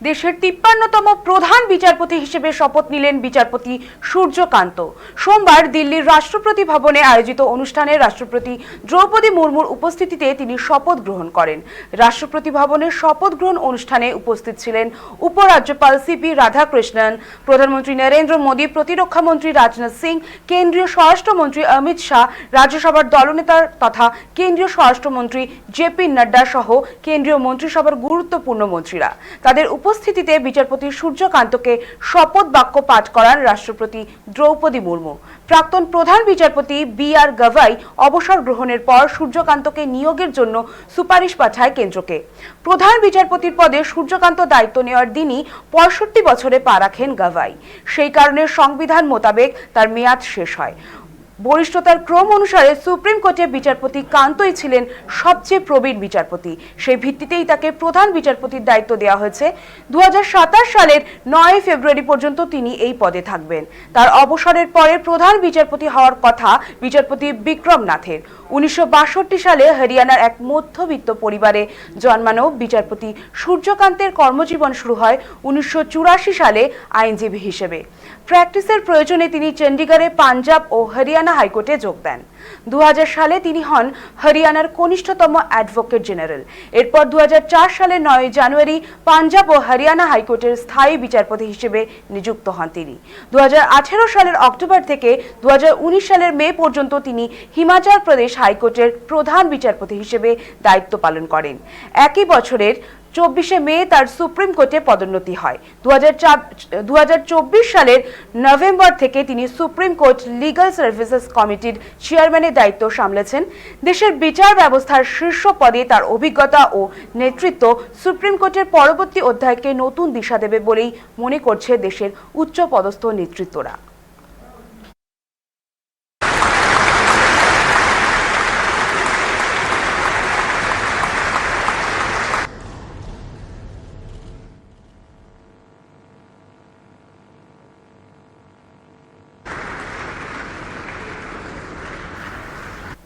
দেশের তিপ্পান্নতম প্রধান বিচারপতি হিসেবে শপথ নিলেন বিচারপতি সূর্যকান্ত। সোমবার দিল্লির রাষ্ট্রপতি ভবনে আয়োজিত অনুষ্ঠানে রাষ্ট্রপতি দ্রৌপদী মুর্মুর উপস্থিতিতে তিনি শপথ গ্রহণ করেন। রাষ্ট্রপতি ভবনের শপথ গ্রহণ অনুষ্ঠানে উপস্থিত ছিলেন উপরাজ্যপাল সিপি রাধাকৃষ্ণন, প্রধানমন্ত্রী নরেন্দ্র মোদী, প্রতিরক্ষা মন্ত্রী রাজনাথ সিং, কেন্দ্রীয় স্বরাষ্ট্রমন্ত্রী অমিত শাহ, রাজ্যসভার দলনেতা তথা কেন্দ্রীয় স্বরাষ্ট্রমন্ত্রী জেপি নাড্ডা সহ কেন্দ্রীয় মন্ত্রিসভার গুরুত্বপূর্ণ মন্ত্রীরা। তাদের উপস্থিতিতে বিচারপতি সূর্যকান্তকে শপথ বাক্য পাঠ করান রাষ্ট্রপতি দ্রৌপদী মুর্মু। প্রাক্তন প্রধান বিচারপতি বি আর গাভাই অবসর গ্রহণের পর সূর্যকান্তকে নিয়োগের জন্য সুপারিশ পাঠায় কেন্দ্রকে। প্রধান বিচারপতির পদে সূর্যকান্ত দায়িত্ব নেওয়ার দিনই পঁয়ষট্টি বছরে পা রাখেন গাভাই সেই কারণে সংবিধান মোতাবেক তার মেয়াদ শেষ হয়। বরিষ্ঠতার ক্রম অনুসারে সুপ্রিম কোর্টের বিচারপতি কান্তই ছিলেন সবচেয়ে প্রবীণ বিচারপতি। সেই ভিত্তিতেই তাকে প্রধান বিচারপতির দায়িত্ব দেওয়া হয়েছে। দু সালের নয় ফেব্রুয়ারি পর্যন্ত তিনি এই পদে থাকবেন। তার অবসরের পরে প্রধান বিচারপতি হওয়ার কথা বিচারপতি বিক্রম নাথের। উনিশশো বাষট্টি সালে হরিয়ানার এক মধ্যবিত্ত পরিবারে জন্মানো বিচারপতি সূর্যকান্তের কর্মজীবন শুরু হয় উনিশশো চুরাশি সালে আইনজীবী হিসেবে। প্র্যাকটিসের প্রয়োজনে তিনি চণ্ডীগড়ে পাঞ্জাব ও হরিয়ানা হাইকোর্টে যোগ দেন। দু সালে তিনি হন হরিয়ানার কনিষ্ঠতম অ্যাডভোকেট জেনারেল। এরপর দু সালের নয় জানুয়ারি পাঞ্জাব ও হরিয়ানা হাইকোর্টের স্থায়ী বিচারপতি হিসেবে নিযুক্ত হন তিনি। দু হাজার আঠেরো সালের অক্টোবর থেকে দু হাজার উনিশ সালের মে পর্যন্ত তিনি হিমাচল প্রদেশ হাইকোর্টের প্রধান বিচারপতি হিসেবে দায়িত্ব পালন করেন। একই বছরের চব্বিশে মে তার সুপ্রিম কোর্টে পদোন্নতি হয়। দুহাজার চব্বিশ সালের নভেম্বর থেকে তিনি সুপ্রিম কোর্ট লিগ্যাল সার্ভিসেস কমিটির চেয়ারম্যানের দায়িত্ব সামলেছেন। দেশের বিচার ব্যবস্থার শীর্ষ পদে তার অভিজ্ঞতা ও নেতৃত্ব সুপ্রিম কোর্টের পরবর্তী অধ্যায়কে নতুন দিশা দেবে বলেই মনে করছে দেশের উচ্চ পদস্থ নেতৃত্বরা।